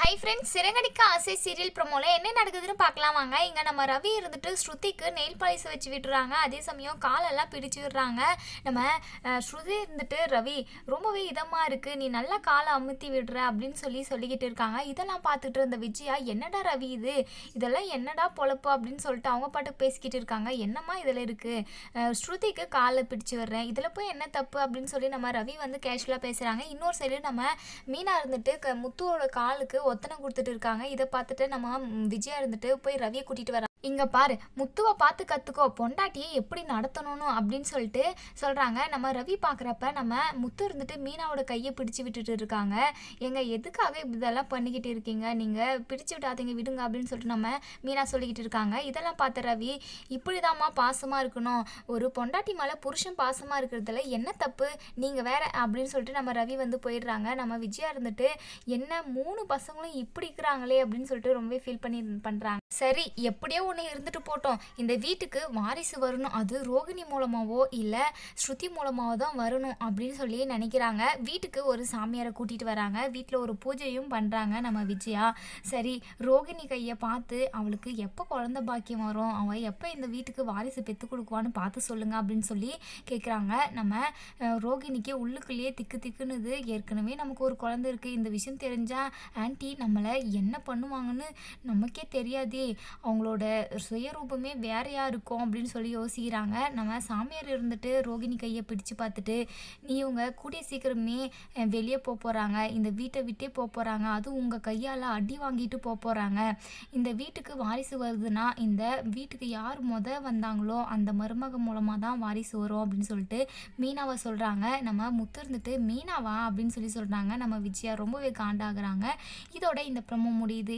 Hi friends Siragadikka ஆசை serial ப்ரோமோல என்ன நடக்குதுன்னு பார்க்கலாம் வாங்க. இங்கே நம்ம ரவி இருந்துட்டு ஸ்ருதிக்கு நெயில் பாலிஸ் வச்சு விட்டுறாங்க. அதே சமயம் காலெல்லாம் பிடிச்சு விடுறாங்க. நம்ம ஸ்ருதி இருந்துட்டு ரவி ரொம்பவே இதமாக இருக்குது நீ நல்லா காலை அமுத்தி விடுற அப்படின்னு சொல்லி சொல்லிக்கிட்டு இருக்காங்க. இதெல்லாம் பார்த்துட்டு இருந்த விஜயா என்னடா ரவி இது? இதெல்லாம் என்னடா பொழப்பு? அப்படின்னு சொல்லிட்டு அவங்க பாட்டுக்கு பேசிக்கிட்டு இருக்காங்க. என்னம்மா இதில் இருக்குது ஸ்ருதிக்கு காலை பிடிச்சு விடுறேன். இதில் போய் என்ன தப்பு? அப்படின்னு சொல்லி நம்ம ரவி வந்து கேஷுவலாக பேசுகிறாங்க இன்னொரு சைடு நம்ம மீனா இருந்துட்டு க முத்துவோட காலுக்கு ஒத்தனை கொடுத்துட்டு இருக்காங்க. இதை பார்த்துட்டு நம்ம விஜயா இருந்துட்டு போய் ரவியை கூட்டிட்டு வர இங்க பாரு முத்துவை பார்த்து கத்துக்கோ பொண்டாட்டியை எப்படி நடத்தணும்னு அப்படின்னு சொல்லிட்டு சொல்றாங்க. நம்ம ரவி பார்க்குறப்ப நம்ம முத்து இருந்துட்டு மீனாவோட கையை பிடிச்சு விட்டுட்டு இருக்காங்க. எங்க எதுக்காக இதெல்லாம் பண்ணிக்கிட்டு இருக்கீங்க? நீங்க பிடிச்சு விடாதீங்க விடுங்க அப்படின்னு சொல்லிட்டு நம்ம மீனா சொல்லிக்கிட்டு இருக்காங்க. இதெல்லாம் பார்த்த ரவி இப்படிதாம்மா பாசமா இருக்கணும். ஒரு பொண்டாட்டி மேலே புருஷன் பாசமா இருக்கிறதுல என்ன தப்பு? நீங்க வேற அப்படின்னு சொல்லிட்டு நம்ம ரவி வந்து போயிடுறாங்க. நம்ம விஜயா இருந்துட்டு என்ன மூணு பசங்களும் இப்படி இருக்கிறாங்களே அப்படின்னு சொல்லிட்டு ரொம்பவே ஃபீல் பண்ணி பண்ணுறாங்க சரி எப்படியோ ஒன்று இருந்துட்டு போட்டோம். இந்த வீட்டுக்கு வாரிசு வரணும். அது ரோகிணி மூலமாவோ இல்லை ஸ்ருதி மூலமாவோ தான் வரணும் அப்படின்னு சொல்லி நினைக்கிறாங்க. வீட்டுக்கு ஒரு சாமியாரை கூட்டிகிட்டு வராங்க. வீட்டில் ஒரு பூஜையும் பண்ணுறாங்க நம்ம விஜயா. சரி ரோகிணி கையை பார்த்து அவளுக்கு எப்போ குழந்த பாக்கியம் வரும்? அவள் எப்போ இந்த வீட்டுக்கு வாரிசு பெற்று கொடுக்குவான்னு பார்த்து சொல்லுங்க அப்படின்னு சொல்லி கேட்குறாங்க நம்ம ரோகிணிக்கு உள்ளுக்குள்ளேயே திக்கு திக்குன்னுது. ஏற்கனவே நமக்கு ஒரு குழந்தை இருக்குது இந்த விஷயம் தெரிஞ்சால் ஆன்ட்டி நம்மளை என்ன பண்ணுவாங்கன்னு நமக்கே தெரியாதே. அவங்களோட சுயரூபமே வேறையா இருக்கும் அப்படின்னு சொல்லி யோசிக்கிறாங்க. நம்ம சாமியார் இருந்துட்டு ரோகிணி கையை பிடிச்சு பார்த்துட்டு நீ இவங்க கூடிய சீக்கிரமே வெளியே போக போகிறாங்க இந்த வீட்டை விட்டே போக போகிறாங்க அதுவும் உங்கள் கையால் அடி வாங்கிட்டு போக போகிறாங்க இந்த வீட்டுக்கு வாரிசு வருதுன்னா இந்த வீட்டுக்கு யார் முத வந்தாங்களோ அந்த மருமக மூலமாக தான் வாரிசு வரும் அப்படின்னு சொல்லிட்டு மீனாவை சொல்கிறாங்க நம்ம முத்து இருந்துட்டு மீனாவா? அப்படின்னு சொல்லி சொல்கிறாங்க நம்ம விஜயா ரொம்பவே காண்டாகிறாங்க. இதோட இந்த ப்ரமோ முடியுது.